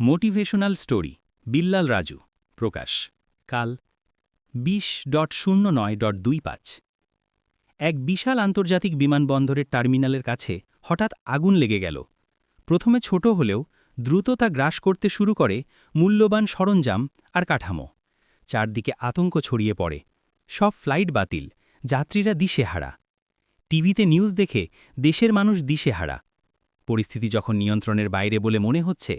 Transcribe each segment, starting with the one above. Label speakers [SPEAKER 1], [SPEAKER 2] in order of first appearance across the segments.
[SPEAKER 1] Motivational story, Billal Raju, প্রকাশ, কাল বিশ dot শূন্য নয় ডট দুই পাঁচ। এক বিশাল আন্তর্জাতিক বিমানবন্দরের টার্মিনালের কাছে হঠাৎ আগুন লেগে গেল। প্রথমে ছোট হলেও দ্রুত তা গ্রাস করতে শুরু করে মূল্যবান সরঞ্জাম আর কাঠামো। চারদিকে আতঙ্ক ছড়িয়ে পড়ে। সব ফ্লাইট বাতিল, যাত্রীরা দিশেহারা। টিভিতে নিউজ দেখে দেশের মানুষ দিশেহারা। পরিস্থিতি যখন নিয়ন্ত্রণের বাইরে বলে মনে হচ্ছে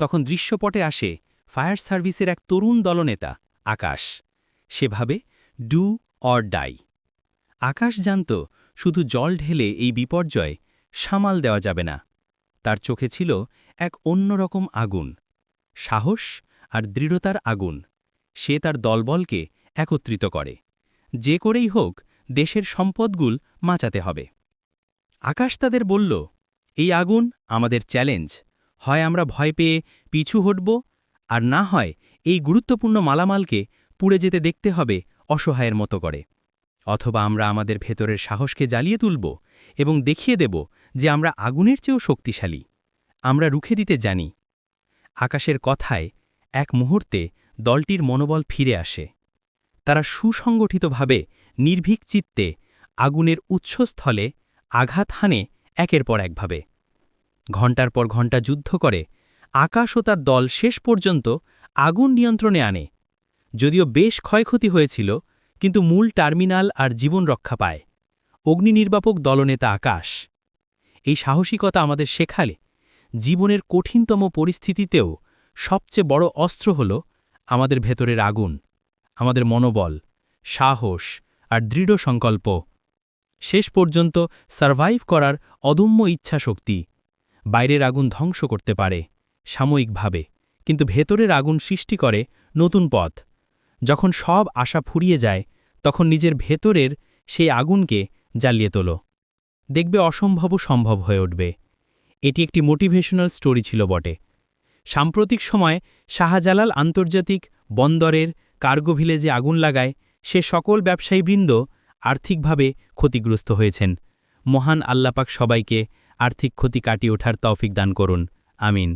[SPEAKER 1] তখন দৃশ্যপটে আসে ফায়ার সার্ভিসের এক তরুণ দলনেতা, আকাশ। সেভাবে ডু অর ডাই। আকাশ জানত, শুধু জল ঢেলে এই বিপর্যয় সামাল দেওয়া যাবে না। তার চোখে ছিল এক অন্যরকম আগুন, সাহস আর দৃঢ়তার আগুন। সে তার দলবলকে একত্রিত করে। যে করেই হোক, দেশের সম্পদগুল মাচাতে হবে। আকাশ তাদের বলল, এই আগুন আমাদের চ্যালেঞ্জ। হয় আমরা ভয় পেয়ে পিছু হটব, আর না হয় এই গুরুত্বপূর্ণ মালামালকে পুড়ে যেতে দেখতে হবে অসহায়ের মতো করে। অথবা আমরা আমাদের ভেতরের সাহসকে জ্বালিয়ে তুলব এবং দেখিয়ে দেব যে আমরা আগুনের চেয়েও শক্তিশালী। আমরা রুখে দিতে জানি। আকাশের কথায় এক মুহূর্তে দলটির মনোবল ফিরে আসে। তারা সুসংগঠিতভাবে নির্ভীক চিত্তে আগুনের উৎসস্থলে আঘাত হানে একের পর একভাবে ঘণ্টার পর ঘণ্টা যুদ্ধ করে, আকাশ ও তার দল শেষ পর্যন্ত আগুন নিয়ন্ত্রণে আনে। যদিও বেশ ক্ষয়ক্ষতি হয়েছিল, কিন্তু মূল টার্মিনাল আর জীবন রক্ষা পায়। অগ্নি নির্বাপক দলনেতা আকাশ। এই সাহসিকতা আমাদের শেখালে, জীবনের কঠিনতম পরিস্থিতিতেও সবচেয়ে বড় অস্ত্র হল আমাদের ভেতরের আগুন, আমাদের মনোবল, সাহস আর দৃঢ় সংকল্প শেষ পর্যন্ত সার্ভাইভ করার অদম্য ইচ্ছাশক্তি বাইরের আগুন ধ্বংস করতে পারে, সাময়িকভাবে। কিন্তু ভেতরের আগুন সৃষ্টি করে নতুন পথ। যখন সব আশা ফুরিয়ে যায়, তখন নিজের ভেতরের সেই আগুনকে জ্বালিয়ে তোলো। দেখবে অসম্ভবও সম্ভব হয়ে উঠবে। এটি একটি মোটিভেশনাল স্টোরি ছিল বটে। সাম্প্রতিক সময়ে শাহজালাল আন্তর্জাতিক বন্দরের কার্গো ভিলেজে আগুন লাগায় সে সকল ব্যবসায়ীবৃন্দ আর্থিকভাবে ক্ষতিগ্রস্ত হয়েছেন। মহান আল্লাপাক সবাইকে আর্থিক ক্ষতি কাটিয়ে ওঠার তৌফিক দান করুন। আমিন।